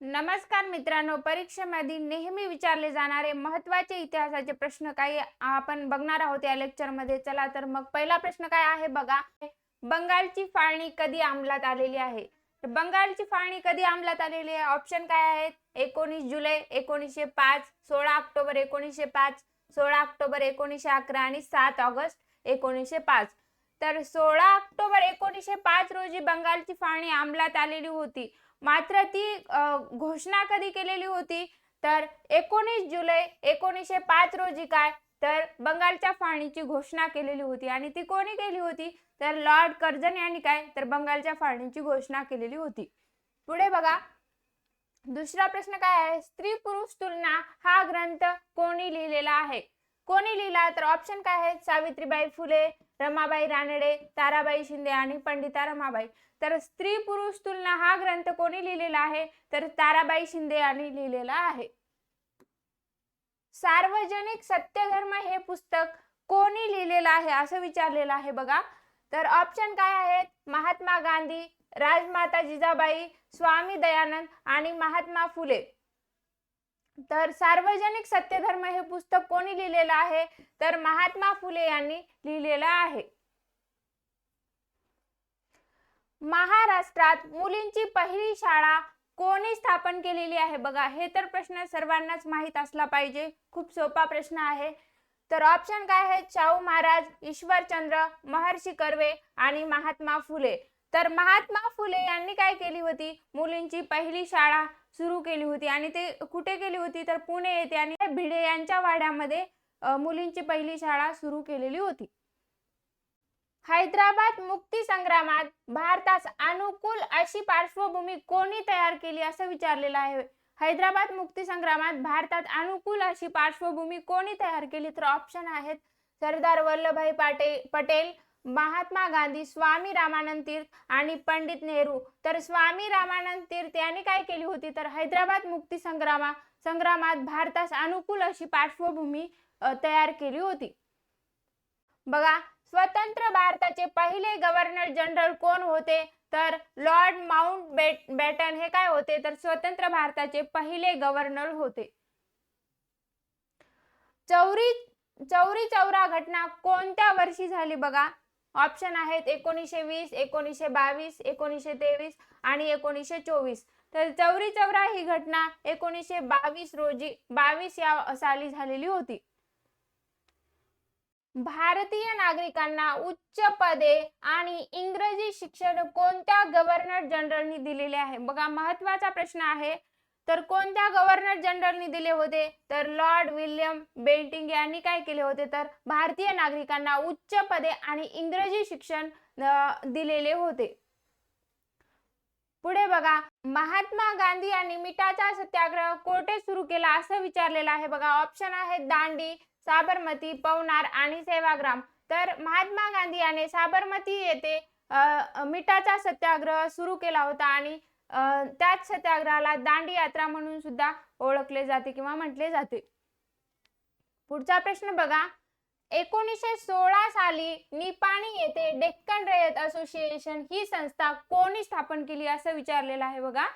नमस्कार मित्रांनो परीक्षेमध्ये नेहमी विचारले जाणारे महत्त्वाचे इतिहासाचे प्रश्न काही आपण बघणार आहोत या लेक्चरमध्ये चला तर मग पहिला प्रश्न काय आहे बघा. बंगालची फाळणी कधी अंमलात आलेली आहे? बंगालची फाळणी कधी अंमलात आलेली आहे? ऑप्शन काय आहेत? एकोणीस जुलै एकोणीसशे पाच सोळा ऑक्टोबर एकोणीसशे पाच सोळा ऑक्टोबर एकोणीसशे अकरा आणि सात ऑगस्ट एकोणीसशे पाच. तर सोळा ऑक्टोबर एकोणीसशे पाच रोजी बंगालची फाळणी अंमलात आलेली होती. मात्र ती घोषणा कधी केलेली होती? तर एकोणीस जुलै एकोणीसशे पाच रोजी काय? तर बंगालच्या फाळणीची घोषणा केलेली होती. आणि ती कोणी केली होती? तर लॉर्ड कर्जन यांनी काय? तर बंगालच्या फाळणीची घोषणा केलेली होती. पुढे बघा. दुसरा प्रश्न काय आहे? स्त्री पुरुष तुलना हा ग्रंथ कोणी लिहिलेला आहे? कोणी लिहिला? तर ऑप्शन काय आहे? सावित्रीबाई फुले रमाबाई रानडे ताराबाई शिंदे आणि पंडिता रमाबाई. तर स्त्री पुरुष तुलना हा ग्रंथ कोणी लिहिलेला आहे? तर ताराबाई शिंदे यांनी लिहिलेला आहे. सार्वजनिक सत्यधर्म हे पुस्तक कोणी लिहिलेलं आहे? असं विचारलेलं आहे बघा. तर ऑप्शन काय आहेत? महात्मा गांधी राजमाता जिजाबाई स्वामी दयानंद आणि महात्मा फुले. तर सार्वजनिक सत्यधर्म हे पुस्तक कोणी लिहिलेलं आहे? तर महात्मा फुले यांनी लिहिलेलं आहे. महाराष्ट्रात मुलींची पहिली शाळा कोणी स्थापन केलेली आहे? बघा हे तर प्रश्न सर्वांनाच माहीत असला पाहिजे. खूप सोपा प्रश्न आहे. तर ऑप्शन काय आहे? शाहू महाराज ईश्वरचंद्र महर्षी कर्वे आणि महात्मा फुले. तर महात्मा फुले यांनी काय केली होती? मुलींची पहिली शाळा सुरू केली होती आणि ते कुठे केली होती? तर पुणे येथे आणि भिडे यांच्या वाड्यामध्ये मुलींची पहिली शाळा सुरू केलेली होती. हैदराबाद मुक्ती संग्रामात भारतास अनुकूल अशी पार्श्वभूमी कोणी तयार केली असं विचारलेलं आहे? हैदराबाद मुक्ती संग्रामात भारतात अनुकूल अशी पार्श्वभूमी कोणी तयार केली? तर ऑप्शन आहेत सरदार वल्लभभाई पाटे पटेल महात्मा गांधी स्वामी रामानंद तीर्थ आणि पंडित नेहरू. तर स्वामी रामानंद तीर्थ यांनी काय केली होती? तर हैदराबाद मुक्ती संग्रामा संग्रामात भारतास अनुकूल अशी पार्श्वभूमी तयार केली होती. बघा स्वतंत्र भारताचे पहिले गव्हर्नर जनरल कोण होते? तर लॉर्ड माउंट बेट बॅटन हे काय होते? तर स्वतंत्र भारताचे पहिले गव्हर्नर होते. चौरी चौरी चौरा घटना कोणत्या वर्षी झाली बघा? ऑप्शन आहेत एकोणीसशे वीस एकोणीसशे बावीस एकोणीसशे तेवीस आणि एकोणीसशे चोवीस. तर चौरी चौरा ही घटना एकोणीसशे बावीस रोजी बावीस या साली झालेली होती. भारतीय नागरिकांना उच्च पदे आणि इंग्रजी शिक्षण कोणत्या गव्हर्नर जनरलनी दिलेले आहे? बघा महत्त्वाचा प्रश्न आहे. तर कोणत्या गव्हर्नर जनरलनी दिले होते? तर लॉर्ड विल्यम बेंटिंग यांनी काय केले होते? तर भारतीय नागरिकांना उच्च पदे आणि इंग्रजी शिक्षण दिलेले होते. पुढे बघा. महात्मा गांधी यांनी मिठाचा सत्याग्रह कोठे सुरू केला असं विचारलेलं आहे. बघा ऑप्शन आहेत दांडी साबरमती पवनार आणि सेवाग्राम. तर महात्मा गांधी याने साबरमती येथे मिठाचा सत्याग्रह सुरू केला होता आणि त्याच सत्याग्रहाला दांडी यात्रा म्हणून सुद्धा ओळखले जाते किंवा म्हटले जाते. पुढचा प्रश्न बघा. एकोणीसशे सोळा साली निपाणी येथे डेक्कन रयत असोसिएशन ही संस्था कोणी स्थापन केली असं विचारलेलं आहे बघा.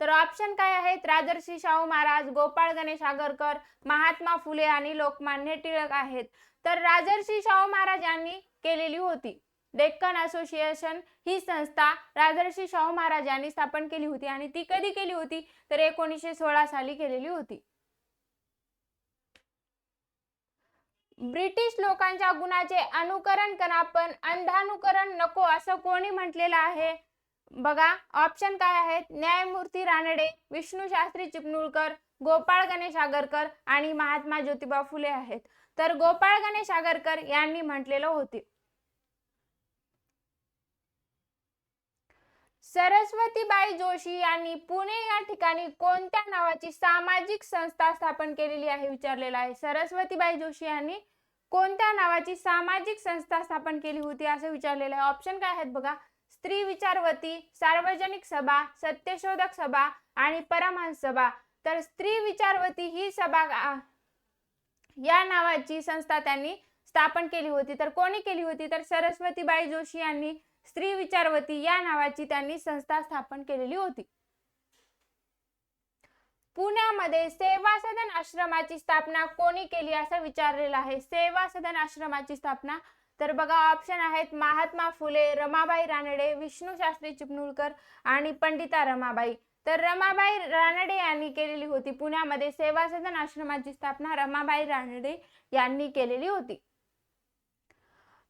तर ऑप्शन काय आहेत? राजर्षी शाहू महाराज गोपाळ गणेश आगरकर महात्मा फुले आणि लोकमान्य टिळक आहेत. तर राजर्षी शाहू महाराज यांनी केलेली होती. डेक्कन असोसिएशन ही संस्था राजर्षी शाहू महाराज यांनी स्थापन केली होती आणि ती कधी केली होती? तर एकोणीसशे सोळा साली केलेली होती. ब्रिटिश लोकांच्या गुणाचे अनुकरण करा पण अंधानुकरण नको असं कोणी म्हटलेलं आहे? बघा ऑप्शन काय आहेत? न्यायमूर्ती रानडे विष्णू शास्त्री चिपळूणकर गोपाळ गणेश आगरकर आणि महात्मा ज्योतिबा फुले आहेत. तर गोपाळ गणेश आगरकर यांनी म्हटलेलं होते. सरस्वतीबाई जोशी यांनी पुणे या ठिकाणी कोणत्या नावाची सामाजिक संस्था स्थापन केलेली आहे विचारलेला आहे. सरस्वतीबाई जोशी यांनी कोणत्या नावाची सामाजिक संस्था स्थापन केली होती असं विचारलेलं आहे. ऑप्शन काय आहेत बघा. स्त्री विचारवती सार्वजनिक सभा सत्यशोधक सभा आणि परमहंस सभा. तर स्त्री विचारवती ही सभा या नावाची संस्था त्यांनी स्थापन केली होती. तर कोणी केली होती? तर सरस्वतीबाई जोशी यांनी स्त्री विचारवती या नावाची त्यांनी संस्था स्थापन केलेली होती. पुण्यामध्ये सेवा सदन आश्रमाची स्थापना कोणी केली असं विचारलेलं आहे? सेवा सदन आश्रमाची स्थापना? तर बघा ऑप्शन आहेत महात्मा फुले रमाबाई रानडे विष्णू शास्त्री चिपळूणकर आणि पंडिता रमाबाई. तर रमाबाई रानडे यांनी केलेली होती. पुण्यामध्ये सेवा सदन आश्रमाची स्थापना रमाबाई रानडे यांनी केलेली होती.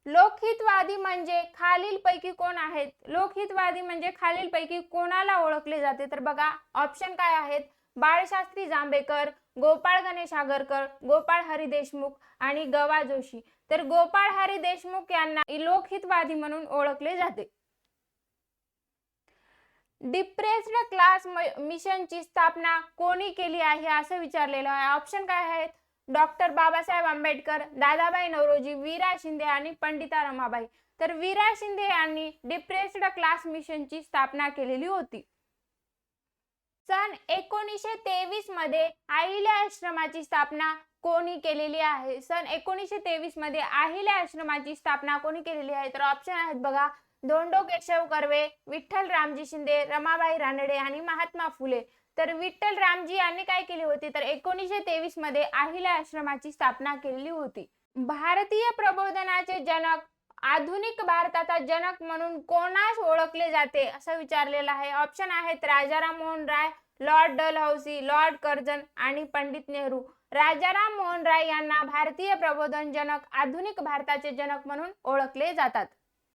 लोकहितवादी म्हणजे खालीलपैकी कोण आहेत? लोकहितवादी म्हणजे खालीलपैकी कोणाला ओळखले जाते? तर बघा ऑप्शन काय आहेत? बाळशास्त्री जांभेकर गोपाळ गणेश आगरकर गोपाळ हरी देशमुख आणि गवा जोशी. तर गोपाळ हरी देशमुख यांना लोकहितवादी म्हणून ओळखले जाते. डिप्रेस्ड क्लास मिशनची स्थापना कोणी केली आहे? असं विचारलेलं आहे. ऑप्शन काय आहेत? डॉक्टर बाबासाहेब आंबेडकर दादाबाई नवरोजी वीरा शिंदे आणि पंडिता रमाबाई. तर वीरा शिंदे यांनी डिप्रेस्ड क्लास मिशनची स्थापना केलेली होती. सन एकोणीसशे तेवीसमध्ये आहिल्या आश्रमाची स्थापना कोणी केलेली आहे? सन एकोणीसशे तेवीसमध्ये आहिल्या आश्रमाची स्थापना कोणी केलेली आहे? तर ऑप्शन आहेत बघा धोंडो केशव कर्वे विठ्ठल रामजी शिंदे रमाबाई रानडे आणि महात्मा फुले. तर विठ्ठल रामजी यांनी काय केली होती? तर एकोणीसशे तेवीसमध्ये आहिला आश्रमाची स्थापना केलेली होती. भारतीय प्रबोधनाचे जनक आधुनिक भारताचा जनक म्हणून कोणास ओळखले जाते? असं विचारलेलं आहे. ऑप्शन आहेत Rajaram Mohan Roy Lord Dalhousie Lord Curzon आणि पंडित नेहरू. राजाराम मोहन राय यांना भारतीय प्रबोधन जनक आधुनिक भारताचे जनक म्हणून ओळखले जातात.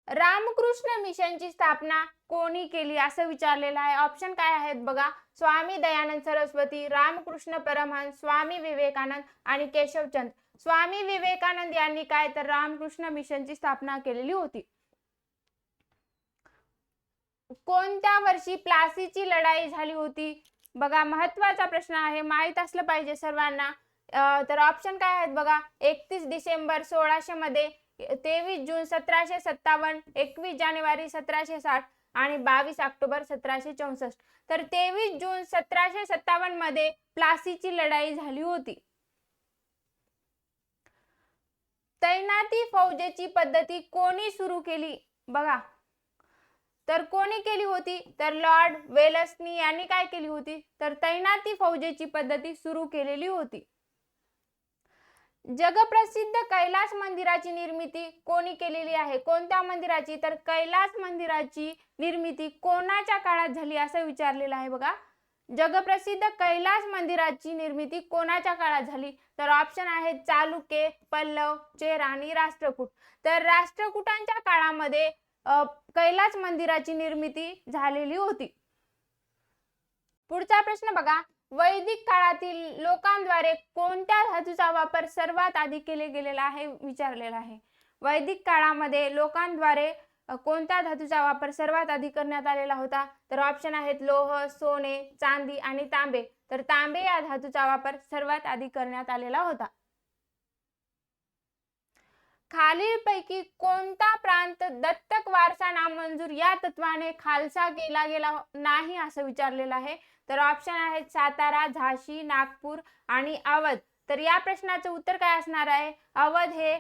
रामकृष्ण मिशनची स्थापना कोणी केली असं विचारलेलं आहे. ऑप्शन काय आहेत बघा. स्वामी दयानंद सरस्वती रामकृष्ण परमहंस स्वामी विवेकानंद आणि केशवचंद स्वामी विवेकानंद यांनी काय तर रामकृष्ण मिशनची स्थापना केलेली होती. कोणत्या वर्षी प्लासीची लढाई झाली होती? बघा महत्त्वाचा प्रश्न आहे. माहीत असलं पाहिजे सर्वांना. तर ऑप्शन काय आहेत बघा. एकतीस डिसेंबर सोळाशे मध्ये तेवीस जून सतराशे सत्तावन्न एकवीस जानेवारी सतराशे साठ आणि बावीस ऑक्टोबर सतराशे चौसष्ट. तर तेवीस जून सतराशे सत्तावन्नमध्ये प्लासीची लढाई झाली होती. तैनाती फौजेची पद्धती कोणी सुरू केली? बघा. तर कोणी केली होती? तर लॉर्ड वेलसनी यांनी काय केली होती? तर तैनाती फौजेची पद्धती सुरू केलेली होती. जगप्रसिद्ध कैलास मंदिराची निर्मिती कोणी केलेली आहे? कोणत्या मंदिराची? तर कैलास मंदिराची निर्मिती कोणाच्या काळात झाली असं विचारलेलं आहे बघा. जगप्रसिद्ध कैलास मंदिराची निर्मिती कोणाच्या काळात झाली? तर ऑप्शन आहे चालुक्य पल्लव चेर आणि राष्ट्रकूट. तर राष्ट्रकूटांच्या काळामध्ये कैलास मंदिराची निर्मिती झालेली होती. पुढचा प्रश्न बघा. वैदिक काळातील लोकांद्वारे कोणत्या धातूचा वापर सर्वात आधी केले गेलेला आहे विचारलेला आहे. वैदिक काळामध्ये लोकांद्वारे कोणत्या धातूचा वापर सर्वात आधी करण्यात आलेला होता? तर ऑप्शन आहेत लोह सोने चांदी आणि तांबे. तर तांबे या धातूचा वापर सर्वात आधी करण्यात आलेला होता. खालीलपैकी कोणता प्रांत दत्तक वारसा नामंजूर या तत्वाने खालसा केला गेला नाही असं विचारलेलं आहे. तर ऑप्शन आहेत सातारा झाशी नागपूर आणि अवध. तर या प्रश्नाचं उत्तर काय असणार आहे? अवध हे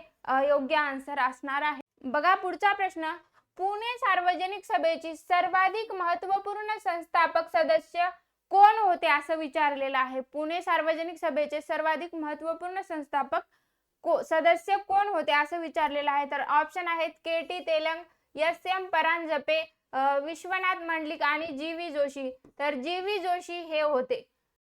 योग्य आन्सर असणार आहे. बघा पुढचा प्रश्न. पुणे सार्वजनिक सभेची सर्वाधिक महत्त्वपूर्ण संस्थापक सदस्य कोण होते असं विचारलेलं आहे? पुणे सार्वजनिक सभेचे सर्वाधिक महत्त्वपूर्ण संस्थापक को सदस्य कोण होते असं विचारलेलं आहे? तर ऑप्शन आहेत K T Telang S M Paranjpe Vishwanath Mandlik आणि जी व्ही जोशी. तर जी व्ही जोशी हे होते.